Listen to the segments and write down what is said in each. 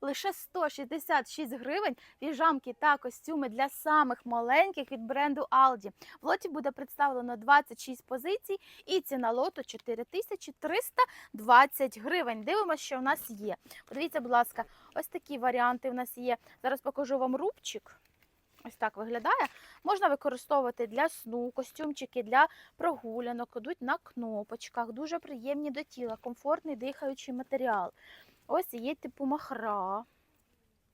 лише 166 гривень. Піжамки та костюми для самих маленьких від бренду Aldi. В лоті буде представлено 26 позицій і ціна лоту 4320 гривень. Дивимося, що в нас є. Подивіться, будь ласка, ось такі варіанти в нас є. Зараз покажу вам рубчик. Ось так виглядає. Можна використовувати для сну, костюмчики для прогулянок, ідуть на кнопочках, дуже приємні до тіла, комфортний дихаючий матеріал. Ось є типу махра.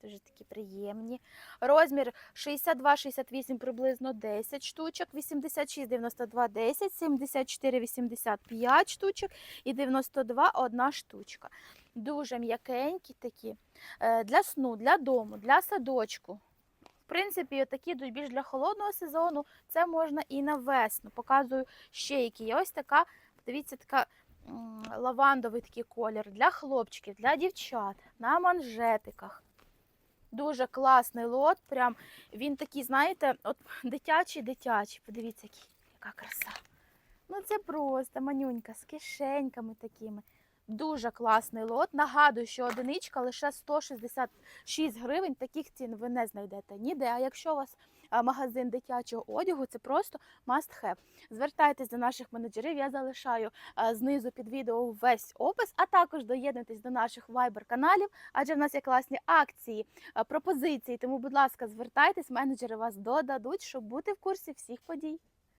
Дуже такі приємні. Розмір 62-68 приблизно 10 штучок, 86-92 10, 74-85 штучок і 92 одна штучка. Дуже м'якенькі такі. Е, Для сну, для дому, для садочку. В принципі, такі йдуть більш для холодного сезону. Це можна і на весну. Показую ще які є. Ось така, подивіться, така лавандовий такий колір для хлопчиків, для дівчат, на манжетиках. Дуже класний лот. Прям він такий, знаєте, от дитячий, дитячий. Подивіться, який, яка краса. Ну це просто манюнька з кишеньками такими. Дуже класний лот. Нагадую, що одиничка лише 166 гривень. Таких цін ви не знайдете ніде. А якщо у вас магазин дитячого одягу, це просто must have. Звертайтесь до наших менеджерів. Я залишаю знизу під відео весь опис, а також доєднуйтесь до наших Viber каналів, адже в нас є класні акції, пропозиції. Тому, будь ласка, звертайтесь, менеджери вас додадуть, щоб бути в курсі всіх подій.